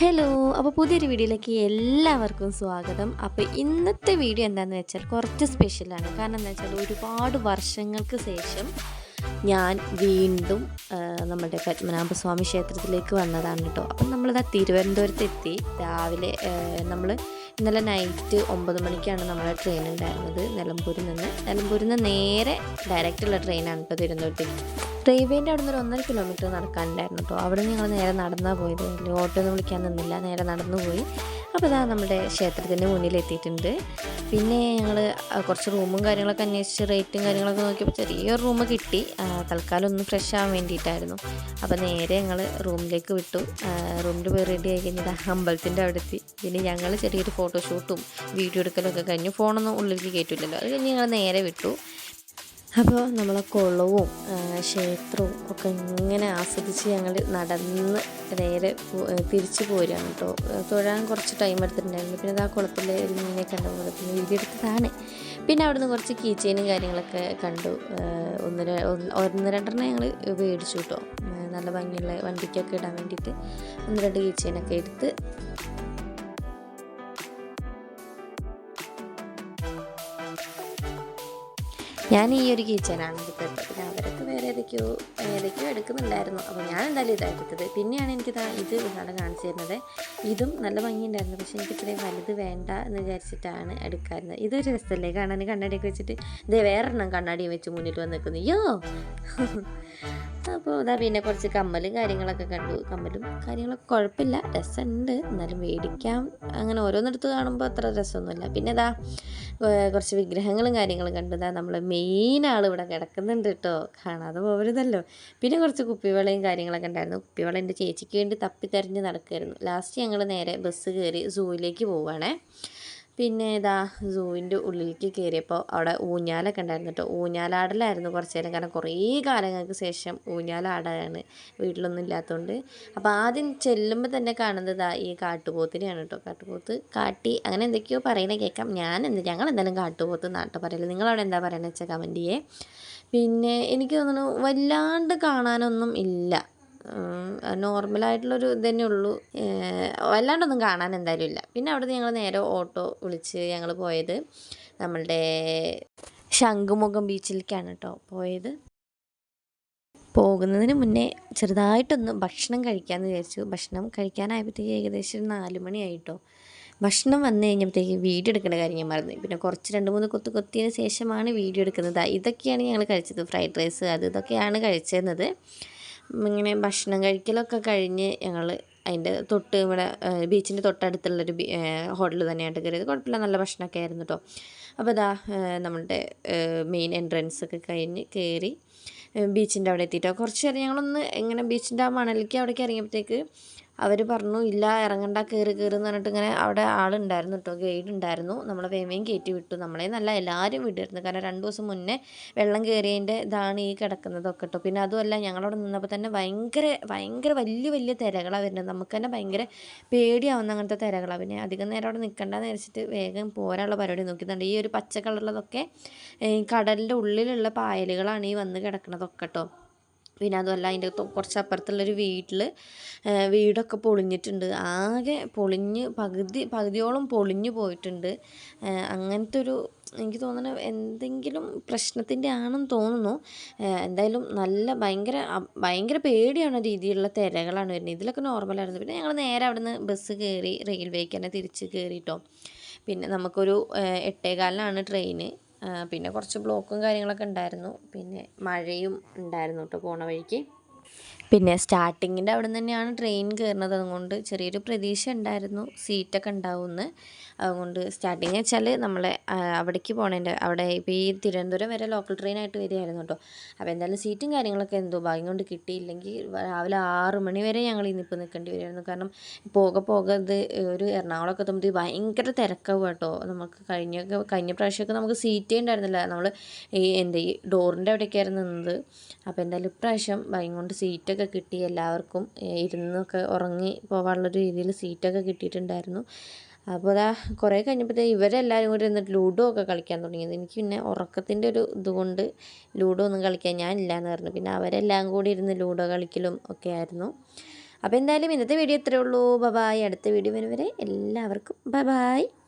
Hello അപ്പോൾ പുതിയൊരു വീഡിയോയിലേക്ക് എല്ലാവർക്കും സ്വാഗതം. അപ്പോൾ ഇന്നത്തെ വീഡിയോ എന്താണെന്ന് വെച്ചാൽ കുറച്ച് സ്പെഷ്യലാണ് കാരണം എന്താ വെച്ചാൽ ഒരുപാട് വർഷങ്ങൾക്ക് ശേഷം ഞാൻ വീണ്ടും നമ്മുടെ പത്മനാഭസ്വാമി ക്ഷേത്രത്തിലേക്ക് വന്നതാണ് കേട്ടോ അപ്പം നമ്മളിതാ തിരുവനന്തപുരത്ത് എത്തി രാവിലെ നമ്മൾ ഇന്നലെ നൈറ്റ് ഒമ്പത് മണിക്കാണ് നമ്മളെ ട്രെയിൻ ഉണ്ടായിരുന്നത്. നിലമ്പൂരിൽ നിന്ന്. നിലമ്പൂരിൽ നിന്ന് നേരെ ഡയറക്റ്റുള്ള ട്രെയിനാണ് കേട്ടോ തിരുവനന്തപുരത്തേക്ക്. റെയിൽവേന്റെ അവിടെ നിന്ന് ഒരു ഒന്നര കിലോമീറ്റർ നടക്കാനുണ്ടായിരുന്നു കേട്ടോ. അവിടെ ഞങ്ങൾ നേരെ നടന്നാണ് പോയത്. ഓട്ടോ ഒന്നും വിളിക്കാൻ നിന്നില്ല. നേരെ നടന്നു പോയി. അപ്പോൾ ഇതാ നമ്മുടെ ക്ഷേത്രത്തിന്റെ മുന്നിൽ എത്തിയിട്ടുണ്ട്. പിന്നെ ഞങ്ങൾ കുറച്ച് റൂമും കാര്യങ്ങളൊക്കെ അന്വേഷിച്ച് റേറ്റും കാര്യങ്ങളൊക്കെ നോക്കിയപ്പോൾ ചെറിയൊരു റൂം കിട്ടി. തൽക്കാലം ഒന്ന് ഫ്രഷ് ആവാൻ വേണ്ടിയിട്ടായിരുന്നു. അപ്പോൾ നേരെ ഞങ്ങൾ റൂമിലേക്ക് വിട്ടു. റൂമിൽ പോയി റെഡി ആയി കഴിഞ്ഞാൽ അമ്പലത്തിന്റെ അവിടെ എത്തി പിന്നെ ഞങ്ങൾ ചെറിയൊരു ഫോട്ടോഷൂട്ടും വീഡിയോ എടുക്കലൊക്കെ കഴിഞ്ഞു ഫോണൊന്നും ഉള്ളിലേക്ക് കയറ്റില്ലല്ലോ അത് കഴിഞ്ഞ് ഞങ്ങൾ നേരെ വിട്ടു. അപ്പോൾ നമ്മളെ കുളവും ക്ഷേത്രവും ഒക്കെ ഇങ്ങനെ ആസ്വദിച്ച് ഞങ്ങൾ നടന്ന് നേരെ തിരിച്ചു പോരുകയാണ് കേട്ടോ. തൊഴാൻ കുറച്ച് ടൈം എടുത്തിട്ടുണ്ടായിരുന്നു. പിന്നെ അത് ആ കുളത്തിൽ ഒരു മീനെ കണ്ടപ്പോൾ പിന്നെ വീഡിയോ എടുത്തതാണ് പിന്നെ അവിടുന്ന് കുറച്ച് കീച്ചേനും കാര്യങ്ങളൊക്കെ കണ്ടു. ഒന്ന് ഒന്ന് രണ്ടെണ്ണം ഞങ്ങൾ മേടിച്ചു കേട്ടോ. നല്ല ഭംഗിയുള്ള വണ്ടിക്കൊക്കെ ഇടാൻ വേണ്ടിയിട്ട് ഒന്ന് രണ്ട് കീച്ചേനൊക്കെ എടുത്ത് ഞാൻ ഈ ഒരു കിച്ചനാണ് വേറെ ഏതൊക്കെയോ ഏതൊക്കെയോ എടുക്കുന്നുണ്ടായിരുന്നു. അപ്പോൾ ഞാൻ എന്തായാലും ഇതാണ് എടുത്തത്. പിന്നെയാണ് എനിക്ക് ഇത് ഇതാണ് കാണിച്ചു തരുന്നത്. ഇതും നല്ല ഭംഗിയുണ്ടായിരുന്നു. പക്ഷേ എനിക്ക് ഇത്രയും വലുത് വേണ്ട എന്ന് വിചാരിച്ചിട്ടാണ് എടുക്കാറുന്നത്. ഇതൊരു രസമല്ലേ? കാണാൻ കണ്ണാടിയൊക്കെ വെച്ചിട്ട് ഇത് വേറെണ്ണം കണ്ണാടിയും വെച്ച് മുന്നിൽ വന്ന് നിൽക്കുന്നു. അയ്യോ അപ്പോൾ ഇതാ പിന്നെ കുറച്ച് കമ്മലും കാര്യങ്ങളൊക്കെ കണ്ടു. കമ്മലും കാര്യങ്ങളൊക്കെ കുഴപ്പമില്ല. രസമുണ്ട്. എന്നാലും മേടിക്കാം. അങ്ങനെ ഓരോന്നെടുത്ത് കാണുമ്പോൾ അത്ര രസമൊന്നുമില്ല. പിന്നെ ഏർ കുറച്ച് വിഗ്രഹങ്ങളും കാര്യങ്ങളും കണ്ടു. ഇതാ നമ്മൾ മെയിൻ ആൾ ഇവിടെ കിടക്കുന്നുണ്ട് കേട്ടോ. കാണാതെ പോകരുതല്ലോ പിന്നെ കുറച്ച് കുപ്പിവെള്ളയും കാര്യങ്ങളൊക്കെ ഉണ്ടായിരുന്നു. കുപ്പിവെള്ളം എന്റെ ചേച്ചിക്ക് വേണ്ടി തപ്പിത്തെരഞ്ഞ് നടക്കുമായിരുന്നു ലാസ്റ്റ് ഞങ്ങൾ നേരെ ബസ് കയറി സൂവിലേക്ക് പോവുകയാണേ പിന്നെ ഇതാ സൂവിന്റെ ഉള്ളിലേക്ക് കയറിയപ്പോൾ അവിടെ ഊഞ്ഞാലൊക്കെ ഉണ്ടായിരുന്നു കേട്ടോ ഊഞ്ഞാലാടലായിരുന്നു കുറച്ച് നേരം. കാരണം കുറേ കാലങ്ങൾക്ക് ശേഷം ഊഞ്ഞാലാടാണ് വീട്ടിലൊന്നും ഇല്ലാത്തതുകൊണ്ട് അപ്പോൾ ആദ്യം ചെല്ലുമ്പോൾ തന്നെ കാണുന്നത് ഈ കാട്ടുപോത്തിനെയാണ് കേട്ടോ കാട്ടുപോത്ത് കാട്ടി അങ്ങനെ എന്തൊക്കെയോ പറയണ കേൾക്കാം ഞാൻ എന്ത് ഞങ്ങൾ എന്തായാലും കാട്ടുപോത്ത് നാട്ടു പറയൽ. നിങ്ങളവിടെ എന്താ പറയുന്നത് വെച്ചാൽ കമന്റ് ചെയ്യേ പിന്നെ എനിക്ക് തോന്നുന്നു വല്ലാണ്ട് കാണാനൊന്നും ഇല്ല. നോർമലായിട്ടുള്ളൊരു തന്നെ ഉള്ളൂ. വല്ലാണ്ടൊന്നും കാണാൻ എന്തായാലും ഇല്ല. പിന്നെ അവിടുന്ന് ഞങ്ങൾ നേരെ ഓട്ടോ വിളിച്ച് ഞങ്ങൾ പോയത് നമ്മളുടെ ശംഖുമുഖം ബീച്ചിലേക്കാണ് കേട്ടോ പോയത്. പോകുന്നതിന് മുന്നേ ചെറുതായിട്ടൊന്ന് ഭക്ഷണം കഴിക്കാമെന്ന് വിചാരിച്ചു. ഭക്ഷണം കഴിക്കാനായപ്പോഴത്തേക്ക് ഏകദേശം നാല് മണിയായിട്ടോ ഭക്ഷണം വന്നു കഴിഞ്ഞപ്പോഴത്തേക്ക് വീഡിയോ എടുക്കേണ്ട കാര്യം ഞാൻ മറന്നു പിന്നെ കുറച്ച് രണ്ട് മൂന്ന് കൊത്ത് കൊത്തിയതിന് ശേഷമാണ് വീഡിയോ എടുക്കുന്നത്. ഇതൊക്കെയാണ് ഞങ്ങൾ കഴിച്ചത്. ഫ്രൈഡ് റൈസ് അത് ഇതൊക്കെയാണ് കഴിച്ചിരുന്നത് ഇങ്ങനെ ഭക്ഷണം കഴിക്കലൊക്കെ കഴിഞ്ഞ് ഞങ്ങൾ അതിന്റെ തൊട്ട് ഇവിടെ ബീച്ചിന്റെ തൊട്ടടുത്തുള്ളൊരു ഹോട്ടൽ തന്നെയായിട്ട് കയറിയത് കുഴപ്പമില്ല നല്ല ഭക്ഷണമൊക്കെ ആയിരുന്നു കേട്ടോ അപ്പോൾ ഇതാ നമ്മുടെ മെയിൻ എൻട്രൻസ് ഒക്കെ കഴിഞ്ഞ് കയറി ബീച്ചിന്റെ അവിടെ എത്തിയിട്ടോ കുറച്ച് നേരം ഞങ്ങളൊന്ന് ഇങ്ങനെ ബീച്ചിന്റെ ആ മണലിലേക്ക് അവിടേക്ക് ഇറങ്ങിയപ്പോഴത്തേക്ക് അവർ പറഞ്ഞു ഇല്ല ഇറങ്ങണ്ട കയറി കയറി എന്ന് പറഞ്ഞിട്ട് ഇങ്ങനെ അവിടെ ആളുണ്ടായിരുന്നു കേട്ടോ ഗൈഡ് ഉണ്ടായിരുന്നു. നമ്മളെ വേമയും കയറ്റി വിട്ടു. നമ്മളെ നല്ല എല്ലാവരും വിട്ടിരുന്നു. കാരണം രണ്ട് ദിവസം മുന്നേ വെള്ളം കയറിയതിന്റെ ഇതാണ് ഈ കിടക്കുന്നതൊക്കെ കേട്ടോ. പിന്നെ അതുമല്ല ഞങ്ങളവിടെ നിന്നപ്പോൾ തന്നെ ഭയങ്കര ഭയങ്കര വലിയ വലിയ തിരകളാണ് വരുന്നത്. നമുക്ക് തന്നെ ഭയങ്കര പേടിയാവുന്ന അങ്ങനത്തെ തിരകളാണ് പിന്നെ അധികം നേരം അവിടെ നിൽക്കണ്ടെന്ന് വെച്ചിട്ട് വേഗം പോരാനുള്ള പരിപാടി നോക്കുന്നുണ്ട് ഈ ഒരു പച്ച കളറുള്ളതൊക്കെ കടലിന്റെ ഉള്ളിലുള്ള പായലുകളാണ് ഈ വന്ന് കിടക്കുന്നതൊക്കെ കേട്ടോ. പിന്നെ അതുമല്ല അതിന്റെ കുറച്ച് അപ്പുറത്തുള്ളൊരു വീട്ടിൽ വീടൊക്കെ പൊളിഞ്ഞിട്ടുണ്ട്. ആകെ പൊളിഞ്ഞ് പകുതി പകുതിയോളം പൊളിഞ്ഞു പോയിട്ടുണ്ട്. അങ്ങനത്തെ ഒരു എനിക്ക് തോന്നുന്നു എന്തെങ്കിലും പ്രശ്നത്തിന്റെ ആണെന്ന് തോന്നുന്നു. എന്തായാലും നല്ല ഭയങ്കര ഭയങ്കര പേടിയാണ് രീതിയിലുള്ള തിരകളാണ് വരുന്നത്. ഇതിലൊക്കെ നോർമലായിരുന്നു. പിന്നെ ഞങ്ങൾ നേരെ അവിടുന്ന് ബസ് കയറി റെയിൽവേക്ക് തന്നെ തിരിച്ച് കയറിയിട്ടോ. പിന്നെ നമുക്കൊരു എട്ടേകാലിനാണ് ട്രെയിന്. പിന്നെ കുറച്ച് ബ്ലോക്കും കാര്യങ്ങളൊക്കെ ഉണ്ടായിരുന്നു. പിന്നെ മഴയും ഉണ്ടായിരുന്നു കേട്ടോ പോണ വഴിക്ക്. പിന്നെ സ്റ്റാർട്ടിങ്ങിന്റെ അവിടെ തന്നെയാണ് ട്രെയിൻ കയറുന്നത്. അതുകൊണ്ട് ചെറിയൊരു പ്രതീക്ഷ ഉണ്ടായിരുന്നു. സീറ്റൊക്കെ ഉണ്ടാവുമെന്ന്. അതുകൊണ്ട് സ്റ്റാർട്ടിങ് വെച്ചാൽ നമ്മളെ അവിടേക്ക് പോകണേന്റെ അവിടെ ഇപ്പോൾ ഈ തിരുവനന്തപുരം വരെ ലോക്കൽ ട്രെയിനായിട്ട് വരികയായിരുന്നു കേട്ടോ. അപ്പോൾ എന്തായാലും സീറ്റും കാര്യങ്ങളൊക്കെ എന്തോ ഭാഗ്യം കൊണ്ട് കിട്ടിയില്ലെങ്കിൽ രാവിലെ ആറ് മണി വരെ ഞങ്ങൾ ഇന്നിപ്പോൾ നിൽക്കേണ്ടി വരുമായിരുന്നു കാരണം പോകെ പോകെ ഇത് ഒരു എറണാകുളമൊക്കെ എത്തുമ്പോൾ ഭയങ്കര തിരക്കാവും കേട്ടോ. നമുക്ക് കഴിഞ്ഞ കഴിഞ്ഞ പ്രാവശ്യമൊക്കെ നമുക്ക് സീറ്റേ ഉണ്ടായിരുന്നില്ല. നമ്മൾ ഈ എന്താ ഈ ഡോറിന്റെ അവിടെയൊക്കെയായിരുന്നു നിന്നത്. അപ്പോൾ എന്തായാലും ഇപ്രാവശ്യം ഭയം കൊണ്ട് സീറ്റൊക്കെ കിട്ടി എല്ലാവർക്കും. ഇരുന്നൊക്കെ ഉറങ്ങി പോകാനുള്ള രീതിയിൽ സീറ്റൊക്കെ കിട്ടിയിട്ടുണ്ടായിരുന്നു. അപ്പോൾ അതാ കുറേ കഴിഞ്ഞപ്പോഴത്തേ ഇവരെല്ലാവരും കൂടി ഇരുന്നിട്ട് ലൂഡോ ഒക്കെ കളിക്കാൻ തുടങ്ങിയത്. എനിക്ക് പിന്നെ ഉറക്കത്തിന്റെ ഒരു ഇതുകൊണ്ട് ലൂഡോ ഒന്നും കളിക്കാൻ ഞാൻ എന്ന് പറഞ്ഞു. പിന്നെ അവരെല്ലാം കൂടി ഇരുന്ന് ലൂഡോ കളിക്കലും ഒക്കെ ആയിരുന്നു. അപ്പോൾ എന്തായാലും ഇന്നത്തെ വീഡിയോ ഇത്രയേ ഉള്ളൂ. ബബായ് ബായ് അടുത്ത വീഡിയോ വരുന്നവരെ വരെ എല്ലാവർക്കും ബബായ് ബായ്